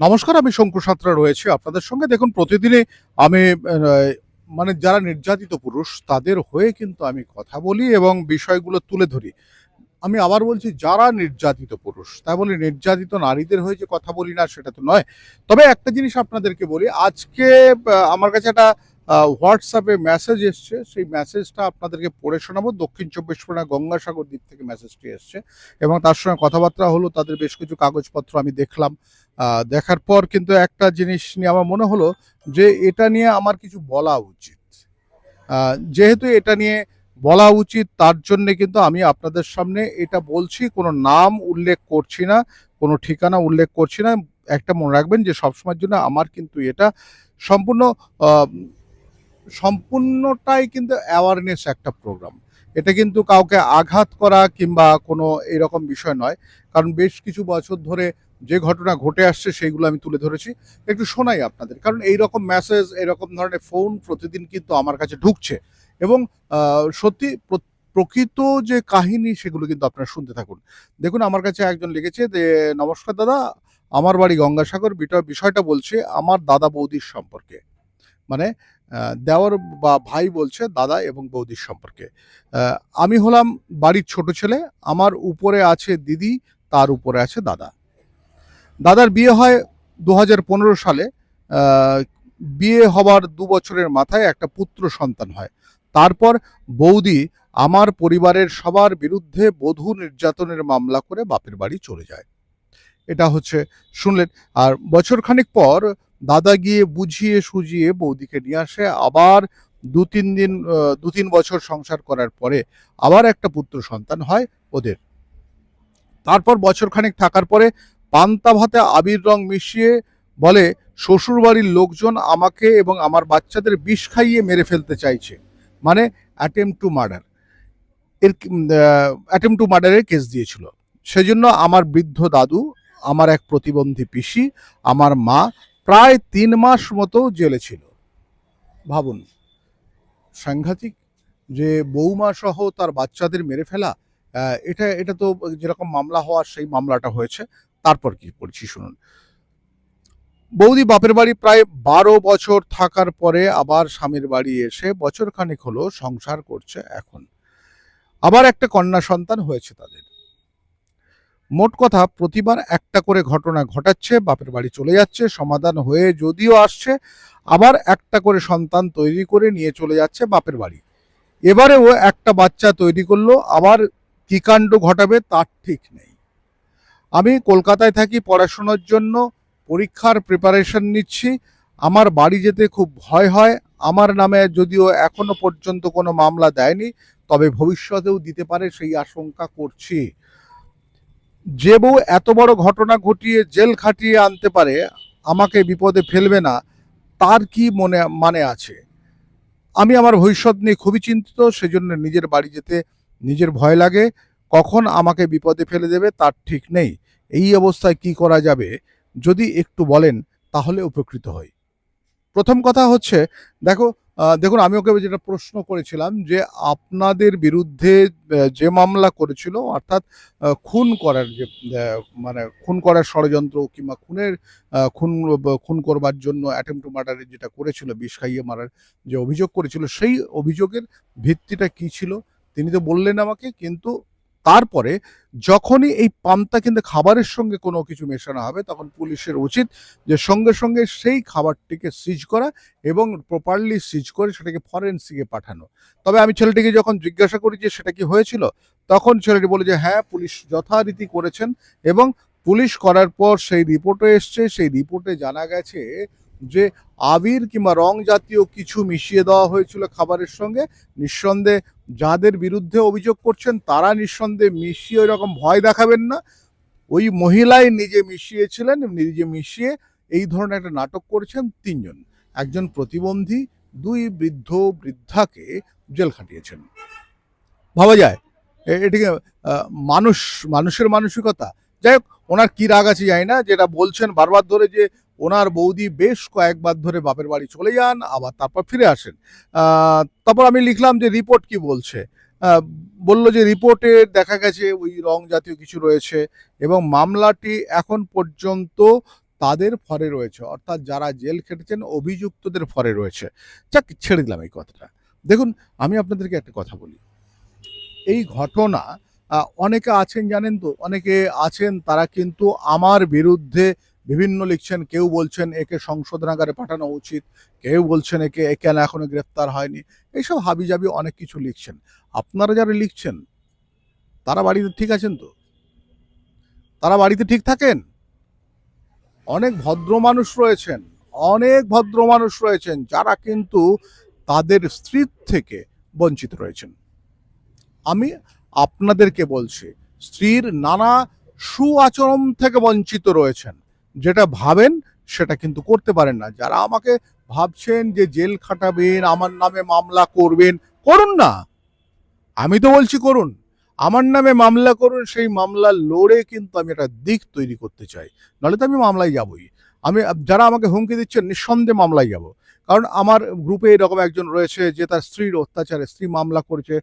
নমস্কার, আমি শঙ্কু সাঁতরা রয়েছে আপনাদের সঙ্গে। দেখুন প্রতিদিনে আমি মানে যারা নির্যাতিত পুরুষ, তাদের হয়ে কিন্তু আমি কথা বলি এবং বিষয়গুলো তুলে ধরি। আমি আবার বলছি, যারা নির্যাতিত পুরুষ, তাই বলি নির্যাতিত নারীদের হয়ে যে কথা বলি না, সেটা তো নয়। তবে একটা জিনিস আপনাদেরকে বলি, আজকে আমার কাছে একটা হোয়াটসঅ্যাপে মেসেজ এসছে। সেই মেসেজটা আপনাদেরকে পড়ে শোনাবো। দক্ষিণ চব্বিশ পরগনা গঙ্গাসাগর দ্বীপ থেকে মেসেজটি এসছে। এবং তার সঙ্গে কথাবার্তা হলো, তাদের বেশ কিছু কাগজপত্র আমি দেখলাম। দেখার পর কিন্তু একটা জিনিস নিয়ে আমার মনে হলো যে, এটা নিয়ে আমার কিছু বলা উচিত। যেহেতু এটা নিয়ে বলা উচিত, তার জন্যে কিন্তু আমি আপনাদের সামনে এটা বলছি। কোনো নাম উল্লেখ করছি না, কোনো ঠিকানা উল্লেখ করছি না। একটা মনে রাখবেন যে, সবসময়ের জন্য আমার কিন্তু এটা সম্পূর্ণ সম্পূর্ণটাই কিন্তু অ্যাওয়ারনেস একটা প্রোগ্রাম এটা কিন্তু কাউকে আঘাত করা কিংবা কোনো এরকম বিষয় নয়। কারণ বেশ কিছু বছর ধরে যে ঘটনা ঘটে আসছে সেইগুলো আমি তুলে ধরেছি। একটু শোনাই আপনাদের। কারণ এই রকম মেসেজ এরকম ধরনের ফোন প্রতিদিন কিন্তু আমার কাছে ঢুকছে। এবং সত্যি প্রকৃত যে কাহিনী সেগুলো কিন্তু আপনারা শুনতে থাকুন। দেখুন, আমার কাছে একজন লিখেছে যে, নমস্কার দাদা, আমার বাড়ি গঙ্গাসাগর। বিষয়টা বলছে আমার দাদা বৌদির সম্পর্কে। মানে দেওর বা ভাই বলছে দাদা এবং বৌদির সম্পর্কে। আমি হলাম বাড়ির ছোট ছেলে, আমার উপরে আছে দিদি, তার উপরে আছে দাদা। দাদার বিয়ে হয় দু হাজার পনেরো সালে। বিয়ে হবার দু বছরের মাথায় একটা পুত্র সন্তান হয়। তারপর বৌদি আমার পরিবারের সবার বিরুদ্ধে বধূ নির্যাতনের মামলা করে বাপের বাড়ি চলে যায়। এটা হচ্ছে শুনলেন। আর বছরখানেক পর দাদা গিয়ে বুঝিয়ে সুজিয়ে বৌদিকে নিয়ে আসে। আবার দু তিন দিন দু তিন বছর সংসার করার পরে আবার একটা পুত্র সন্তান হয় ওদের। তারপর বছরখানেক থাকার পরে পান্তা ভাতে আবির রং মিশিয়ে বলে, শ্বশুরবাড়ির লোকজন আমাকে এবং আমার বাচ্চাদের বিষ খাইয়ে মেরে ফেলতে চাইছে। মানে অ্যাটেম্প টু মার্ডার এর অ্যাটেম্প টু মার্ডারের কেস দিয়েছিল। সেজন্য আমার বৃদ্ধ দাদু, আমার এক প্রতিবন্ধী পিসি, আমার মা প্রায় তিন মাস মতো জেলে ছিল। ভাবুন, সাংঘাতিক যে বৌমা সহ তার বাচ্চাদের মেরে ফেলা এটা এটা তো যেরকম মামলা হওয়ার সেই মামলাটা হয়েছে, তারপর কি পড়ছি শুনুন। বৌদি বাপের বাড়ি প্রায় বারো বছর থাকার পরে আবার স্বামীর বাড়ি এসে বছর খানেক হলো সংসার করছে এখন। আবার একটা কন্যা সন্তান হয়েছে তাদের। মোট কথা প্রতিবার একটা করে ঘটনা ঘটাচ্ছে, বাপের বাড়ি চলে যাচ্ছে, সমাধান হয়ে যদিও আসছে, আবার একটা করে সন্তান তৈরি করে নিয়ে চলে যাচ্ছে বাপের বাড়ি। এবারেও একটা বাচ্চা তৈরি করল, আবার কি কাণ্ড ঘটাবে তার ঠিক নেই। আমি কলকাতায় থাকি, পড়াশোনার জন্য পরীক্ষার প্রিপারেশন নিচ্ছি, আমার বাড়ি যেতে খুব ভয় হয়, আমার নামে যদিও এখনও পর্যন্ত কোনো মামলা দেয়নি, তবে ভবিষ্যতেও দিতে পারে সেই আশঙ্কা করছি। যে বউ এত বড় ঘটনা ঘটিয়ে জেল খাটিয়ে আনতে পারে, আমাকে বিপদে ফেলবে না, তার কি মনে মানে আছে? আমি আমার ভবিষ্যৎ নিয়ে খুবই চিন্তিত, সেজন্য নিজের বাড়ি যেতে নিজের ভয় লাগে। কখন আমাকে বিপদে ফেলে দেবে তার ঠিক নেই। এই অবস্থায় কি করা যাবে? যদি একটু বলেন, তাহলে উপকৃত হই। প্রথম কথা হচ্ছে, দেখো দেখুন, আমি ওকে যেটা প্রশ্ন করেছিলাম যে আপনাদের বিরুদ্ধে যে মামলা করেছিল, অর্থাৎ খুন করার যে মানে খুন করার ষড়যন্ত্র কিংবা খুনের খুন খুন করবার জন্য অ্যাটেম্প টু মার্ডারের যেটা করেছিল, বিষ খাইয়ে মারার যে অভিযোগ করেছিল, সেই অভিযোগের ভিত্তিটা কি ছিল? তিনি তো বললেন আমাকে, কিন্তু তারপরে যখনই এই পান্তা কিন্তু খাবারের সঙ্গে কোনো কিছু মেশানো হবে, তখন পুলিশের উচিত যে সঙ্গে সঙ্গে সেই খাবারটিকে সিজ করা এবং প্রপারলি সিজ করে সেটাকে ফরেন্সিকে পাঠানো। তবে আমি ছেলেটিকে যখন জিজ্ঞাসা করি যে সেটা কি হয়েছিল, তখন ছেলেটি বলে যে হ্যাঁ পুলিশ যথারীতি করেছেন এবং পুলিশ করার পর সেই রিপোর্টে এসছে, সেই রিপোর্টে জানা গেছে যে আবির কিংবা রং জাতীয় কিছু মিশিয়ে দেওয়া হয়েছিল খাবারের সঙ্গে, নিঃসন্দেহে যাদের বিরুদ্ধে অভিযোগ করছেন, তারা নিঃসন্দেহে মিশিয়ে ওইরকম ভয় দেখাবেন না। ওই মহিলাই নিজে মিশিয়েছিলেন, নিজে মিশিয়ে এই ধরনের একটা নাটক করেছেন তিনজন। একজন প্রতিবন্ধী, দুই বৃদ্ধ বৃদ্ধাকে জেল খাটিয়েছেন। ভাবা যায়? এটিকে মানুষ, মানুষের মানসিকতা। যাই হোক, ওনার কি রাগ আছে জানি না, যেটা বলছেন বারবার ধরে যে ওনার বৌদি বেশ কয়েকবার ধরে বাপের বাড়ি চলে যান, আবার তারপর ফিরে আসেন। তারপর আমি লিখলাম যে, রিপোর্ট কি বলছে? বলল যে, রিপোর্টে দেখা গেছে ওই রং জাতীয় কিছু রয়েছে এবং মামলাটি এখন পর্যন্ত তাদের ফরে রয়েছে। অর্থাৎ যারা জেল খেটেছেন, অভিযুক্তদের ফরে রয়েছে। যাক, ছেড়ে দিলাম এই কথাটা। দেখুন, আমি আপনাদেরকে একটা কথা বলি। এই ঘটনা অনেকে আছেন, জানেন তো, অনেকে আছেন, তারা কিন্তু আমার বিরুদ্ধে বিভিন্ন লিখছেন, কেউ বলছেন একে সংশোধনাগারে পাঠানো উচিত, কেউ বলছেন একে কেন এখনও গ্রেফতার হয়নি। এইসব হাবিজাবি অনেক কিছু লিখছেন। আপনারা যারা লিখছেন, তারা বাড়িতে ঠিক আছেন তো? তারা বাড়িতে ঠিক থাকেন? অনেক ভদ্র মানুষ রয়েছেন, অনেক ভদ্র মানুষ রয়েছেন, যারা কিন্তু তাদের স্ত্রীর থেকে বঞ্চিত রয়েছেন। আমি আপনাদেরকে বলছি, স্ত্রীর নানা সু আচরণ থেকে বঞ্চিত রয়েছেন। যেটা ভাবেন সেটা কিন্তু করতে পারেন না। যারা আমাকে ভাবছেন যে জেল খাটাবেন, আমার নামে মামলা করবেন, করুন না। আমি তো বলছি করুন। আমার নামে মামলা করুন, সেই মামলা লড়ে কিন্তু আমি একটা দিক তৈরি করতে চাই। নাহলে তো আমি মামলায় যাবই। আমি, যারা আমাকে হুমকি দিচ্ছেন, নিঃসন্দেহে মামলায় যাব। কারণ আমার গ্রুপে এরকম একজন রয়েছে যে তার স্ত্রীর অত্যাচারে স্ত্রী মামলা করেছে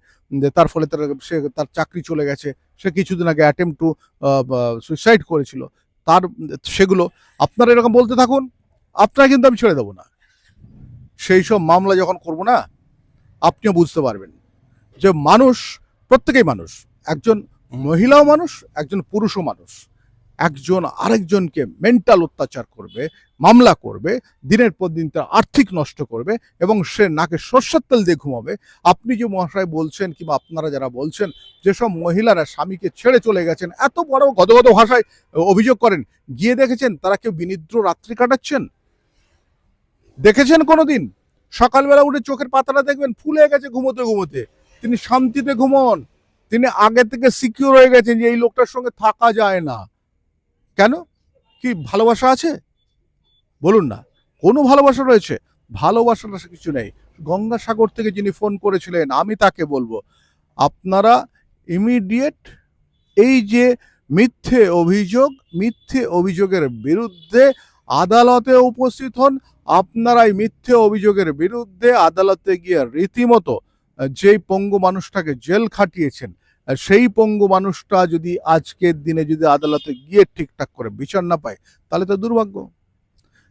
তার ফলে তার, সে তার চাকরি চলে গেছে। সে কিছুদিন আগে অ্যাটেম্প টু সুইসাইড করেছিল। তার সেগুলো আপনারা এরকম বলতে থাকুন, আপনারা কিন্তু আমি ছেড়ে দেবো না। সেই সব মামলা যখন করব না, আপনিও বুঝতে পারবেন যে মানুষ, প্রত্যেকেই মানুষ, একজন মহিলাও মানুষ, একজন পুরুষও মানুষ। একজন আরেকজনকে মেন্টাল অত্যাচার করবে, মামলা করবে, দিনের পর দিন তার আর্থিক নষ্ট করবে এবং সে নাকে সর্ষের তেল দিয়ে ঘুমাবে। আপনি যে মহাশয় বলছেন কিংবা আপনারা যারা বলছেন, যেসব মহিলারা স্বামীকে ছেড়ে চলে গেছেন, এত বড় গদগদ ভাষায় অভিযোগ করেন, গিয়ে দেখেছেন তারা কেউ বিনিদ্র রাত্রি কাটাচ্ছেন? দেখেছেন কোনোদিন? সকালবেলা উঠে চোখের পাতাটা দেখবেন, ফুলে গেছে ঘুমোতে ঘুমোতে। তিনি শান্তিতে ঘুমন। তিনি আগে থেকে সিকিউর হয়ে গেছেন যে এই লোকটার সঙ্গে থাকা যায় না। কেন? কি ভালোবাসা আছে? বলুন না। কোনো ভালোবাসা রয়েছে? ভালোবাসাটা কিছু নেই। গঙ্গাসাগর থেকে যিনি ফোন করেছিলেন, আমি তাকে বলব, আপনারা ইমিডিয়েট এই যে মিথ্যে অভিযোগ, মিথ্যে অভিযোগের বিরুদ্ধে আদালতে উপস্থিত হন, আপনারা এই মিথ্যে অভিযোগের বিরুদ্ধে আদালতে গিয়ে রীতিমতো যেই পঙ্গু মানুষটাকে জেল খাটিয়েছেন সেই পঙ্গু মানুষটা যদি আজকের দিনে যদি আদালতে গিয়ে ঠিকঠাক করে বিচার না পায়, তাহলে তো দুর্ভাগ্য।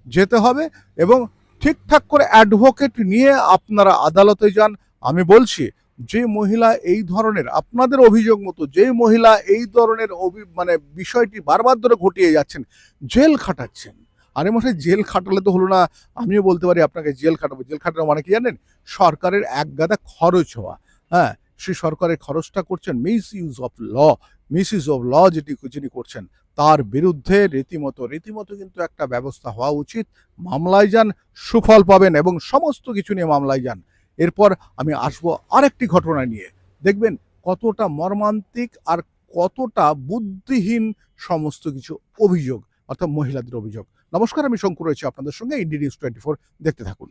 যেতে হবে এবং ঠিকঠাক করে অ্যাডভোকেট নিয়ে আপনারা আদালতে যান। আমি বলছি, যে মহিলা এই ধরনের, আপনাদের অভিযোগ মতো যে মহিলা এই ধরনের অভি- মানে বিষয়টি বারবার ধরে ঘটিয়ে যাচ্ছেন, জেল খাটাচ্ছেন। আরে মশাই, জেল খাটালে তো হলো না, আমিও বলতে পারি আপনাকে জেল খাটাবো। জেল খাটানো মানে কি জানেন? সরকারের এক গাদা খরচ হওয়া। হ্যাঁ সেই সরকারের খরচটা করছেন misuse of law misuse of law যেটি যিনি করছেন, তার বিরুদ্ধে রীতিমতো রীতিমতো কিন্তু একটা ব্যবস্থা হওয়া উচিত। মামলায় যান, সুফল পাবেন এবং সমস্ত কিছু নিয়ে মামলায় যান। এরপর আমি আসব আরেকটি ঘটনা নিয়ে। দেখবেন কতটা মর্মান্তিক আর কতটা বুদ্ধিহীন সমস্ত কিছু অভিযোগ, অর্থাৎ মহিলাদের অভিযোগ। নমস্কার, আমি শঙ্কর রয়েছি আপনাদের সঙ্গে ইন্ডি নিউজ টোয়েন্টি ফোর দেখতে থাকুন।